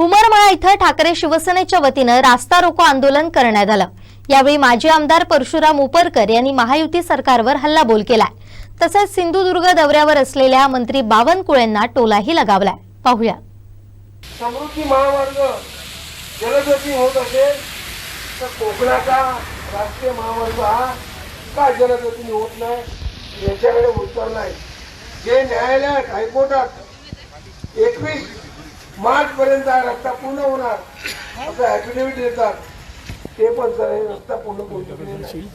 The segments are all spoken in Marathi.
हुमरमाळा इथं ठाकरे शिवसेनेच्या वतीनं रास्ता रोको आंदोलन करण्यात आलं. यावेळी माजी आमदार परशुराम उपरकर यांनी महायुती सरकारवर हल्लाबोल केलाय. तसंच सिंधुदुर्ग दौऱ्यावर असलेल्या मंत्री बावनकुळेंना टोलाही लगावलाय. पाहूया. समृद्धी महामार्ग जलदगती होत असेल तर कोकणाचा राष्ट्रीय महामार्ग हा का जलदगतीने होत नाही याच्याकडे उत्तर नाही जे न्यायालयात हायकोर्टात एकवीस मार्च पर्यंत हा रस्ता पूर्ण होणार. असं ऍफिडेव्हिट देतात. ते पण सर हे रस्ता पूर्ण करू शकले नाही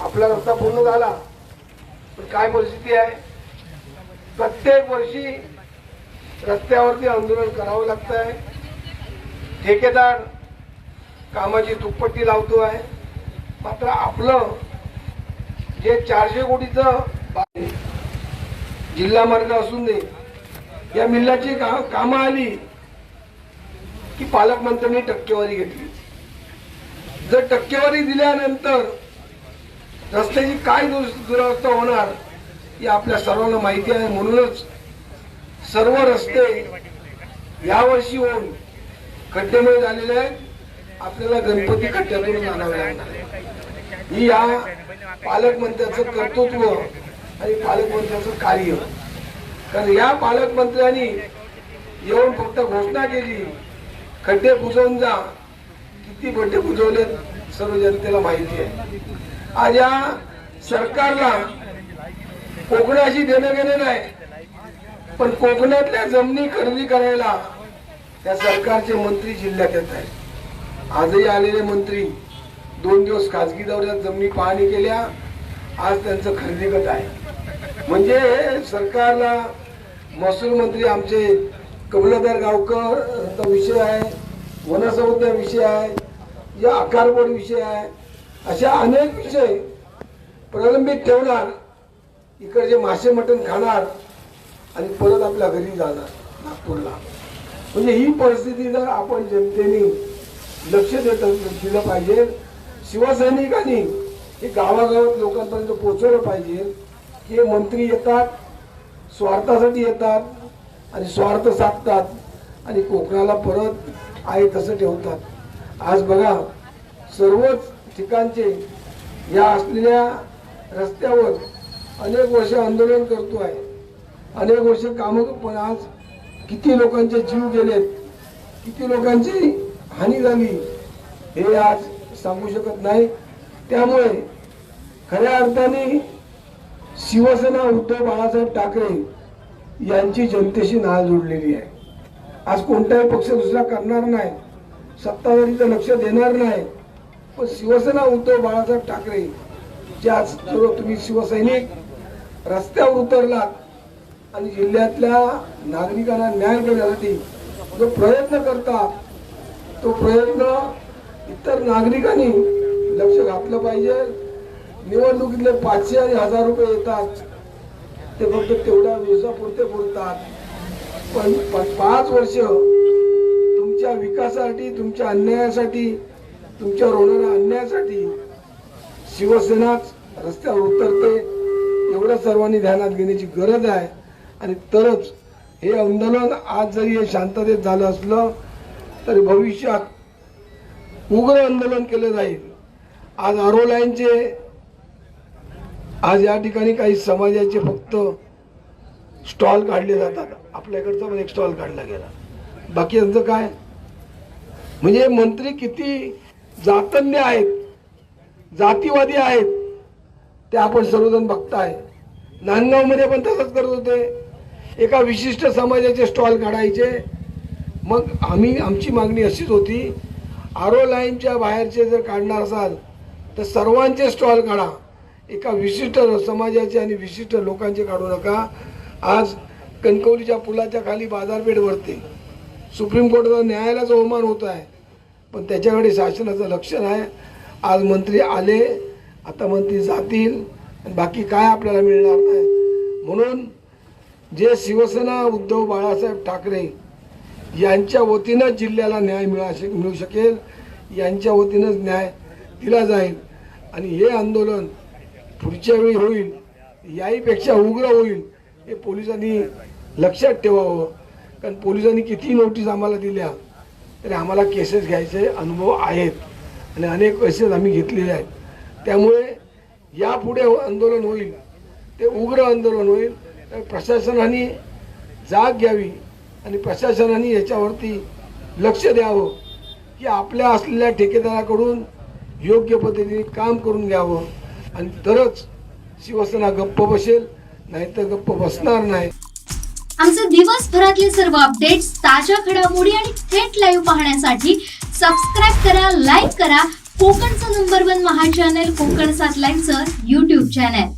आपला रस्ता पूर्ण झाला पण काय परिस्थिती आहे? प्रत्येक वर्षी रस्त्यावरती आंदोलन करावं लागत आहे ठेकेदार कामाची दुप्पट्टी लावतो आहे मात्र आपलं जे चारशे कोटीचं जिल्हा मार्ग असून दे या मिल्लाची का कामं आली की पालकमंत्र्यांनी टक्केवारी घेतली. जर टक्केवारी दिल्यानंतर रस्त्याची काय दुरावस्था होणार ही आपल्या सर्वांना माहिती आहे. म्हणूनच सर्व रस्ते यावर्षी होऊन खड्डेमुळे झालेले आहेत. आपल्याला गणपती खड्ड्यातून जाणावे लागणार ही या पालकमंत्र्याचं कर्तृत्व आणि पालकमंत्र्याचं कार्य. कारण या पालकमंत्र्यांनी येऊन फक्त घोषणा केली. खड्डे बुजवून जा. किती खड्डे बुजवलेत सर्व जनतेला माहिती आहे. आज या सरकारला कोकणाशी देणं घेणं नाही पण कोकणातल्या जमिनी खरेदी करायला त्या सरकारचे मंत्री जिल्ह्यात येत आहेत. आजही आलेले मंत्री दोन दिवस खासगी दौऱ्यात जमिनी पाहणी केल्या आज त्यांचं खरेदी गट आहे. म्हणजे सरकारला महसूल मंत्री आमचे कमलाधर गावकरचा विषय आहे वनसंपदा विषय आहे या आकारबोड विषय आहे. अशा अनेक विषय प्रलंबित ठेवणार इकडचे मासे मटण खाणार आणि परत आपल्या घरी जाणार नागपूरला. म्हणजे ही परिस्थिती जर आपण जनतेने लक्ष देत दिलं पाहिजे शिवसैनिकांनी हे गावागावात लोकांपर्यंत पोचवलं पाहिजे की हे मंत्री येतात स्वार्थासाठी येतात आणि स्वार्थ साधतात आणि कोकणाला परत आहे तसं ठेवतात. आज बघा सर्वच ठिकाणचे या असलेल्या रस्त्यावर अनेक वर्ष आंदोलन करतो आहे. अनेक वर्ष कामं पण आज किती लोकांचे जीव गेलेत किती लोकांची हानी झाली हे आज सांगू शकत नाही. त्यामुळे खऱ्या अर्थाने शिवसेना उद्धव बाळासाहेब ठाकरे यांची जनतेशी नाळ जोडलेली आहे. आज कोणताही पक्ष दुसरा करणार नाही सत्ताधारीचं लक्ष देणार नाही. पण शिवसेना उद्धव बाळासाहेब ठाकरे ज्या सर्व तुम्ही शिवसैनिक रस्त्यावर उतरलात आणि जिल्ह्यातल्या नागरिकांना न्याय देण्यासाठी जो प्रयत्न करतात तो प्रयत्न इतर नागरिकांनी लक्ष घातलं पाहिजे. निवडणुकीतले पाचशे आणि हजार रुपये येतात. ते फक्त तेवढ्या दिवसापुरते पुरतात. पण पाच वर्ष तुमच्या विकासासाठी तुमच्या अन्यायासाठी तुमच्यावर होणाऱ्या अन्यायासाठी शिवसेनाच रस्त्यावर उतरते एवढं सर्वांनी ध्यानात घेण्याची गरज आहे. आणि तरच हे आंदोलन आज जरी हे शांततेत झालं असलं तरी भविष्यात उग्र आंदोलन केलं जाईल. आज अरोलाईनचे आज या ठिकाणी काही समाजाचे फक्त स्टॉल काढले जातात. आपल्याकडचा पण एक स्टॉल काढला गेला. बाकी यांचं काय? म्हणजे मंत्री किती जातन्य आहेत जातीवादी आहेत ते आपण सर्वजण बघताय. नांदगावमध्ये पण तसंच करत होते. एका विशिष्ट समाजाचे स्टॉल काढायचे. मग आम्ही आमची मागणी अशीच होती आरो लाईनच्या बाहेरचे जर काढणार असाल तर सर्वांचे स्टॉल काढा. एका विशिष्ट समाजाचे आणि विशिष्ट लोकांचे काढू नका. आज कणकवलीच्या पुलाच्या खाली बाजारपेठ भरते सुप्रीम कोर्टाचा न्यायालयाचा अवमान होत आहे. पण त्याच्याकडे शासनाचं लक्ष नाही. आज मंत्री आले आता मंत्री जातील आणि बाकी काय आपल्याला मिळणार नाही. म्हणून जे शिवसेना उद्धव बाळासाहेब ठाकरे यांच्या वतीनं जिल्ह्याला न्याय मिळा शक मिळू शकेल यांच्या वतीनंच न्याय दिला जाईल. आणि हे आंदोलन पुढच्या वेळी होईल याहीपेक्षा उग्र होईल हे पोलिसांनी लक्षात ठेवावं. कारण पोलिसांनी किती नोटीस आम्हाला दिल्या तरी आम्हाला केसेस घ्यायचे अनुभव आहेत. आणि अनेक केसेस आम्ही घेतलेले आहेत. त्यामुळे यापुढे आंदोलन होईल ते उग्र आंदोलन होईल. तर प्रशासनाने जाग घ्यावी आणि प्रशासनाने याच्यावरती लक्ष द्यावं की आपल्या असलेल्या ठेकेदाराकडून योग्य पद्धतीने काम करून घ्यावं. आणि तरच शिवसेना गप्प बसेल नाहीतर गप्प बसणार नाही. आमचे दिवसभरातले सर्व अपडेट्स ताज्या घडामोडी आणि थेट लाईव्ह पाहण्यासाठी सबस्क्राईब करा लाईक करा. कोकणचं नंबर वन महा चॅनल कोकण सात लाईनचं युट्यूब चॅनल